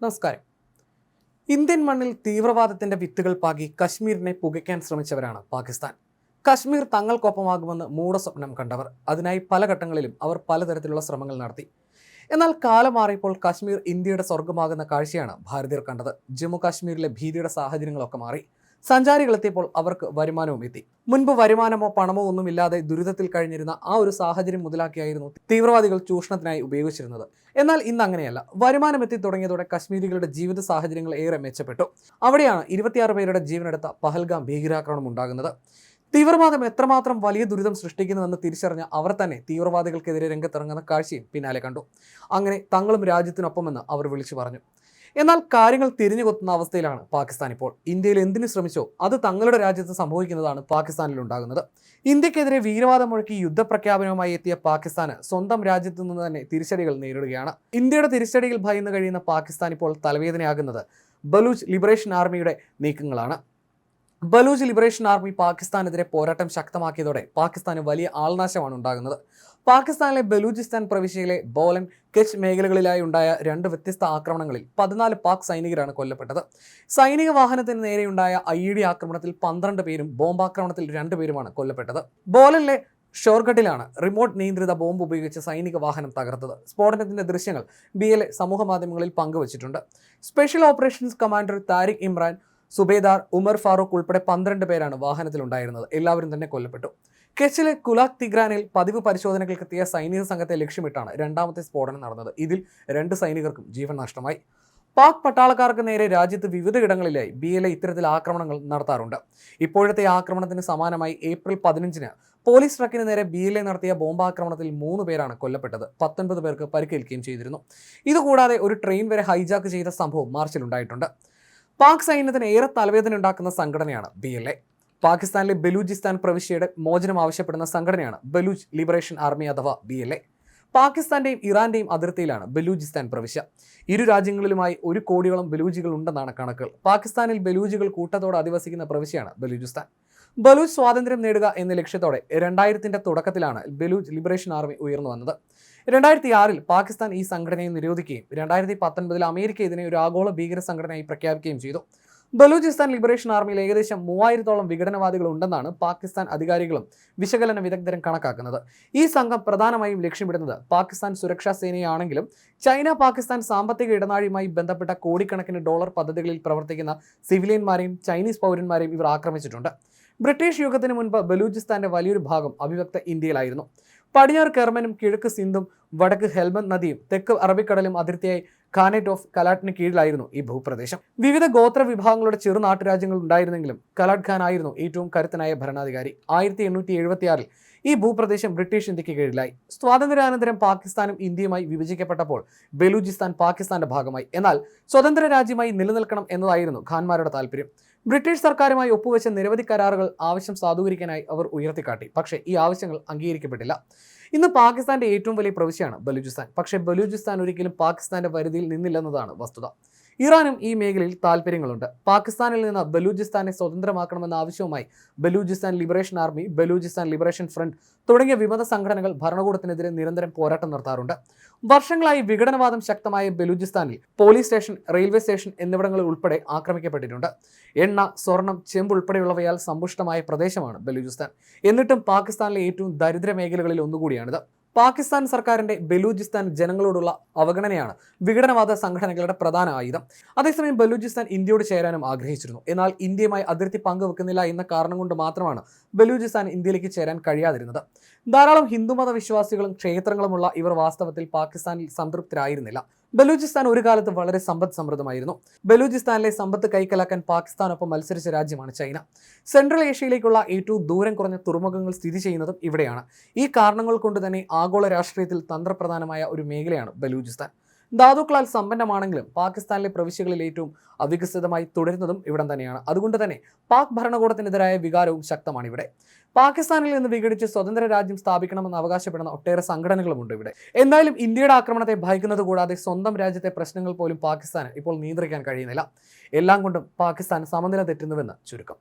നമസ്കാരം. ഇന്ത്യൻ മണ്ണിൽ തീവ്രവാദത്തിന്റെ വിത്തുകൾ പാകി കശ്മീരിനെ പുകയ്ക്കാൻ ശ്രമിച്ചവരാണ് പാകിസ്ഥാൻ. കശ്മീർ തങ്ങൾക്കൊപ്പമാകുമെന്ന് മൂഢസ്വപ്നം കണ്ടവർ. അതിനായി പല ഘട്ടങ്ങളിലും അവർ പലതരത്തിലുള്ള ശ്രമങ്ങൾ നടത്തി. എന്നാൽ കാലം മാറിയപ്പോൾ കശ്മീർ ഇന്ത്യയുടെ സ്വർഗമാകുന്ന കാഴ്ചയാണ് ഭാരതീയർ കണ്ടത്. ജമ്മു കാശ്മീരിലെ ഭീതിയുടെ സാഹചര്യങ്ങളൊക്കെ മാറി. സഞ്ചാരികൾ എത്തിയപ്പോൾ അവർക്ക് വരുമാനവും എത്തി. മുൻപ് വരുമാനമോ പണമോ ഒന്നുമില്ലാതെ ദുരിതത്തിൽ കഴിഞ്ഞിരുന്ന ആ ഒരു സാഹചര്യം മുതലാക്കിയായിരുന്നു തീവ്രവാദികൾ ചൂഷണത്തിനായി ഉപയോഗിച്ചിരുന്നത്. എന്നാൽ ഇന്ന് അങ്ങനെയല്ല. വരുമാനം എത്തി തുടങ്ങിയതോടെ കശ്മീരികളുടെ ജീവിത സാഹചര്യങ്ങൾ ഏറെ മെച്ചപ്പെട്ടു. അവിടെയാണ് ഇരുപത്തിയാറ് പേരുടെ ജീവനെടുത്ത പഹൽഗാം ഭീകരാക്രമണം ഉണ്ടാകുന്നത്. തീവ്രവാദം എത്രമാത്രം വലിയ ദുരിതം സൃഷ്ടിക്കുന്നുവെന്ന് തിരിച്ചറിഞ്ഞ അവർ തന്നെ തീവ്രവാദികൾക്കെതിരെ രംഗത്തിറങ്ങുന്ന കാഴ്ചയും പിന്നാലെ കണ്ടു. അങ്ങനെ തങ്ങളും രാജ്യത്തിനൊപ്പമെന്ന് അവർ വിളിച്ചു പറഞ്ഞു. എന്നാൽ കാര്യങ്ങൾ തിരിഞ്ഞുകൊത്തുന്ന അവസ്ഥയിലാണ് പാകിസ്ഥാൻ ഇപ്പോൾ. ഇന്ത്യയിൽ എന്തിനു ശ്രമിച്ചോ അത് തങ്ങളുടെ രാജ്യത്ത് സംഭവിക്കുന്നതാണ് പാകിസ്ഥാനിൽ ഉണ്ടാകുന്നത്. ഇന്ത്യക്കെതിരെ വീരവാദം മുഴക്കി യുദ്ധപ്രഖ്യാപനവുമായി എത്തിയ പാകിസ്ഥാന് സ്വന്തം രാജ്യത്തു നിന്ന് തന്നെ തിരിച്ചടികൾ നേരിടുകയാണ്. ഇന്ത്യയുടെ തിരിച്ചടിയിൽ ഭയന്ന് കഴിയുന്ന പാകിസ്ഥാൻ ഇപ്പോൾ തലവേദനയാകുന്നത് ബലൂച്ച് ലിബറേഷൻ ആർമിയുടെ നീക്കങ്ങളാണ്. ബലൂച്ച് ലിബറേഷൻ ആർമി പാകിസ്ഥാനെതിരെ പോരാട്ടം ശക്തമാക്കിയതോടെ പാകിസ്ഥാന് വലിയ ആൾനാശമാണ് ഉണ്ടാകുന്നത്. പാകിസ്ഥാനിലെ ബലൂചിസ്ഥാൻ പ്രവിശ്യയിലെ ബോലൻ കെച്ച് മേഖലകളിലായി ഉണ്ടായ രണ്ട് വ്യത്യസ്ത ആക്രമണങ്ങളിൽ പതിനാല് പാക് സൈനികരാണ് കൊല്ലപ്പെട്ടത്. സൈനിക വാഹനത്തിന് നേരെയുണ്ടായ ഐ ഇ ഡി ആക്രമണത്തിൽ പന്ത്രണ്ട് പേരും ബോംബാക്രമണത്തിൽ രണ്ടുപേരുമാണ് കൊല്ലപ്പെട്ടത്. ബോലനിലെ ഷോർഗട്ടിലാണ് റിമോട്ട് നിയന്ത്രിത ബോംബ് ഉപയോഗിച്ച് സൈനിക വാഹനം തകർത്തത്. സ്ഫോടനത്തിന്റെ ദൃശ്യങ്ങൾ ബി എൽ സമൂഹ മാധ്യമങ്ങളിൽ പങ്കുവച്ചിട്ടുണ്ട്. Special operations commander Tariq Imran Subedar Umar Farooq ഉൾപ്പെടെ പന്ത്രണ്ട് പേരാണ് വാഹനത്തിലുണ്ടായിരുന്നത്. എല്ലാവരും തന്നെ കൊല്ലപ്പെട്ടു. കെച്ചിലെ കുലാക് തിഗ്രാനിൽ പതിവ് പരിശോധനകൾക്കെത്തിയ സൈനിക സംഘത്തെ ലക്ഷ്യമിട്ടാണ് രണ്ടാമത്തെ സ്ഫോടനം നടന്നത്. ഇതിൽ രണ്ട് സൈനികർക്കും ജീവൻ നഷ്ടമായി. പാക് പട്ടാളക്കാർക്ക് നേരെ രാജ്യത്ത് വിവിധയിടങ്ങളിലായി ബി എൽ എ ഇത്തരത്തിൽ ആക്രമണങ്ങൾ നടത്താറുണ്ട്. ഇപ്പോഴത്തെ ആക്രമണത്തിന് സമാനമായി ഏപ്രിൽ പതിനഞ്ചിന് പോലീസ് ട്രക്കിന് നേരെ ബി എൽ എ നടത്തിയ ബോംബാക്രമണത്തിൽ മൂന്ന് പേരാണ് കൊല്ലപ്പെട്ടത്. പത്തൊൻപത് പേർക്ക് പരിക്കേൽക്കുകയും ചെയ്തിരുന്നു. ഇതുകൂടാതെ ഒരു ട്രെയിൻ വരെ ഹൈജാക്ക് ചെയ്ത സംഭവം മാർച്ചിൽ ഉണ്ടായിട്ടുണ്ട് പാക് സൈന്യത്തിന് ഏറെ തലവേദന ഉണ്ടാക്കുന്ന സംഘടനയാണ് ബി എൽ എ. പാകിസ്ഥാനിലെ ബലൂചിസ്ഥാൻ പ്രവിശ്യയുടെ മോചനം ആവശ്യപ്പെടുന്ന സംഘടനയാണ് ബലൂച്ച് ലിബറേഷൻ ആർമി അഥവാ ബി എൽ എ. പാകിസ്ഥാന്റെയും ഇറാന്റെയും അതിർത്തിയിലാണ് ബലൂചിസ്ഥാൻ പ്രവിശ്യ. ഇരു രാജ്യങ്ങളിലുമായി ഒരു കോടിയോളം ബലൂജികൾ ഉണ്ടെന്നാണ് കണക്കുകൾ. പാകിസ്ഥാനിൽ ബലൂജികൾ കൂട്ടത്തോടെ അധിവസിക്കുന്ന പ്രവിശ്യയാണ് ബലൂചിസ്ഥാൻ. ബലൂജ് സ്വാതന്ത്ര്യം നേടുക എന്ന ലക്ഷ്യത്തോടെ രണ്ടായിരത്തിന്റെ തുടക്കത്തിലാണ് ബലൂജ് ലിബറേഷൻ ആർമി ഉയർന്നു വന്നത്. രണ്ടായിരത്തി ആറിൽ പാകിസ്ഥാൻ ഈ സംഘടനയെ നിരോധിക്കുകയും രണ്ടായിരത്തി പത്തൊൻപതിൽ അമേരിക്ക ഇതിനെ ഒരു ആഗോള ഭീകര സംഘടനയായി പ്രഖ്യാപിക്കുകയും ചെയ്തു. ബലൂചിസ്ഥാൻ ലിബറേഷൻ ആർമിയിൽ ഏകദേശം മൂവായിരത്തോളം വിഘടനവാദികൾ ഉണ്ടെന്നാണ് പാകിസ്ഥാൻ അധികാരികളും വിശകലന വിദഗ്ധരും കണക്കാക്കുന്നത്. ഈ സംഘം പ്രധാനമായും ലക്ഷ്യമിടുന്നത് പാകിസ്ഥാൻ സുരക്ഷാ സേനയാണെങ്കിലും ചൈന പാകിസ്ഥാൻ സാമ്പത്തിക ഇടനാഴിയുമായി ബന്ധപ്പെട്ട കോടിക്കണക്കിന് ഡോളർ പദ്ധതികളിൽ പ്രവർത്തിക്കുന്ന സിവിലിയന്മാരെയും ചൈനീസ് പൗരന്മാരെയും ഇവർ ആക്രമിച്ചിട്ടുണ്ട്. ബ്രിട്ടീഷ് യുഗത്തിന് മുൻപ് ബലൂചിസ്ഥാന്റെ വലിയൊരു ഭാഗം അവിഭക്ത ഇന്ത്യയിലായിരുന്നു. പടിഞ്ഞാറ് കെർമനും കിഴക്ക് സിന്ധും വടക്ക് ഹെൽമൻ നദിയും തെക്ക് അറബിക്കടലും അതിർത്തിയായി ഖാനേറ്റ് ഓഫ് കലാട്ടിന് കീഴിലായിരുന്നു ഈ ഭൂപ്രദേശം. വിവിധ ഗോത്ര വിഭാഗങ്ങളുടെ ചെറു നാട്ടുരാജ്യങ്ങൾ ഉണ്ടായിരുന്നെങ്കിലും കലാട്ട് ഖാൻ ആയിരുന്നു ഏറ്റവും കരുത്തനായ ഭരണാധികാരി. ആയിരത്തി എണ്ണൂറ്റി എഴുപത്തിയാറിൽ ഈ ഭൂപ്രദേശം ബ്രിട്ടീഷ് ഇന്ത്യയ്ക്ക് കീഴിലായി. സ്വാതന്ത്ര്യാനന്തരം പാകിസ്ഥാനും ഇന്ത്യയുമായി വിഭജിക്കപ്പെട്ടപ്പോൾ ബലൂചിസ്ഥാൻ പാകിസ്ഥാന്റെ ഭാഗമായി. എന്നാൽ സ്വതന്ത്ര രാജ്യമായി നിലനിൽക്കണം എന്നതായിരുന്നു ഖാൻമാരുടെ താല്പര്യം. ബ്രിട്ടീഷ് സർക്കാരുമായി ഒപ്പുവെച്ച നിരവധി കരാറുകൾ ആവശ്യം സാധൂകരിക്കാനായി അവർ ഉയർത്തിക്കാട്ടി. പക്ഷേ ഈ ആവശ്യങ്ങൾ അംഗീകരിക്കപ്പെട്ടില്ല. ഇന്ന് പാകിസ്ഥാന്റെ ഏറ്റവും വലിയ പ്രവിശ്യയാണ് ബലൂചിസ്ഥാൻ. പക്ഷേ ബലൂചിസ്ഥാൻ ഒരിക്കലും പാകിസ്ഥാന്റെ പരിധിയിൽ നിന്നില്ലെന്നതാണ് വസ്തുത. ഇറാനും ഈ മേഖലയിൽ താല്പര്യങ്ങളുണ്ട്. പാകിസ്ഥാനിൽ നിന്ന് ബലൂചിസ്ഥാനെ സ്വതന്ത്രമാക്കണമെന്ന ആവശ്യവുമായി Balochistan liberation army Balochistan liberation front തുടങ്ങിയ വിമത സംഘടനകൾ ഭരണകൂടത്തിനെതിരെ നിരന്തരം പോരാട്ടം നടത്താറുണ്ട്. വർഷങ്ങളായി വിഘടനവാദം ശക്തമായ ബലൂചിസ്ഥാനിൽ പോലീസ് സ്റ്റേഷൻ റെയിൽവേ സ്റ്റേഷൻ എന്നിവിടങ്ങളിൽ ഉൾപ്പെടെ ആക്രമിക്കപ്പെട്ടിട്ടുണ്ട്. എണ്ണ സ്വർണം ചെമ്പ് ഉൾപ്പെടെയുള്ളവയാൽ സമ്പുഷ്ടമായ പ്രദേശമാണ് ബലൂചിസ്ഥാൻ. എന്നിട്ടും പാകിസ്ഥാനിലെ ഏറ്റവും ദരിദ്ര മേഖലകളിൽ ഒന്നുകൂടിയാണിത്. പാകിസ്ഥാൻ സർക്കാരിന്റെ ബലൂചിസ്ഥാൻ ജനങ്ങളോടുള്ള അവഗണനയാണ് വിഘടനവാദ സംഘടനകളുടെ പ്രധാന ആയുധം. അതേസമയം ബലൂചിസ്ഥാൻ ഇന്ത്യയോട് ചേരാനും ആഗ്രഹിച്ചിരുന്നു. എന്നാൽ ഇന്ത്യയുമായി അതിർത്തി പങ്കുവെക്കുന്നില്ല എന്ന കാരണം കൊണ്ട് മാത്രമാണ് ബലൂചിസ്ഥാൻ ഇന്ത്യയിലേക്ക് ചേരാൻ കഴിയാതിരുന്നത്. ധാരാളം ഹിന്ദുമത വിശ്വാസികളും ക്ഷേത്രങ്ങളുമുള്ള ഇവർ വാസ്തവത്തിൽ പാകിസ്ഥാനിൽ സംതൃപ്തരായിരുന്നില്ല. ബലൂചിസ്ഥാൻ ഒരു കാലത്ത് വളരെ സമ്പദ് സമൃദ്ധമായിരുന്നു. ബലൂചിസ്ഥാനിലെ സമ്പത്ത് കൈക്കലാക്കാൻ പാകിസ്ഥാനൊപ്പം മത്സരിച്ച രാജ്യമാണ് ചൈന. സെൻട്രൽ ഏഷ്യയിലേക്കുള്ള ഏറ്റവും ദൂരം കുറഞ്ഞ തുറമുഖങ്ങൾ സ്ഥിതി ചെയ്യുന്നതും ഇവിടെയാണ്. ഈ കാരണങ്ങൾ കൊണ്ട് തന്നെ ആഗോള രാഷ്ട്രീയത്തിൽ തന്ത്രപ്രധാനമായ ഒരു മേഖലയാണ് ബലൂചിസ്ഥാൻ. ധാതുക്കളാൽ സമ്പന്നമാണെങ്കിലും പാകിസ്ഥാനിലെ പ്രവിശ്യകളിൽ ഏറ്റവും അവികസിതമായി തുടരുന്നതും ഇവിടം തന്നെയാണ്. അതുകൊണ്ട് തന്നെ പാക് ഭരണകൂടത്തിനെതിരായ വികാരവും ശക്തമാണ് ഇവിടെ പാകിസ്ഥാനിൽ നിന്ന് വിഘടിച്ച് സ്വതന്ത്ര രാജ്യം സ്ഥാപിക്കണമെന്ന് അവകാശപ്പെടുന്ന ഒട്ടേറെ സംഘടനകളുമുണ്ട് ഇവിടെ. എന്തായാലും ഇന്ത്യയുടെ ആക്രമണത്തെ ഭയക്കുന്നത് കൂടാതെ സ്വന്തം രാജ്യത്തെ പ്രശ്നങ്ങൾ പോലും പാകിസ്ഥാന് ഇപ്പോൾ നിയന്ത്രിക്കാൻ കഴിയുന്നില്ല. എല്ലാം കൊണ്ടും പാകിസ്ഥാൻ സമനില തെറ്റുന്നുവെന്ന് ചുരുക്കം.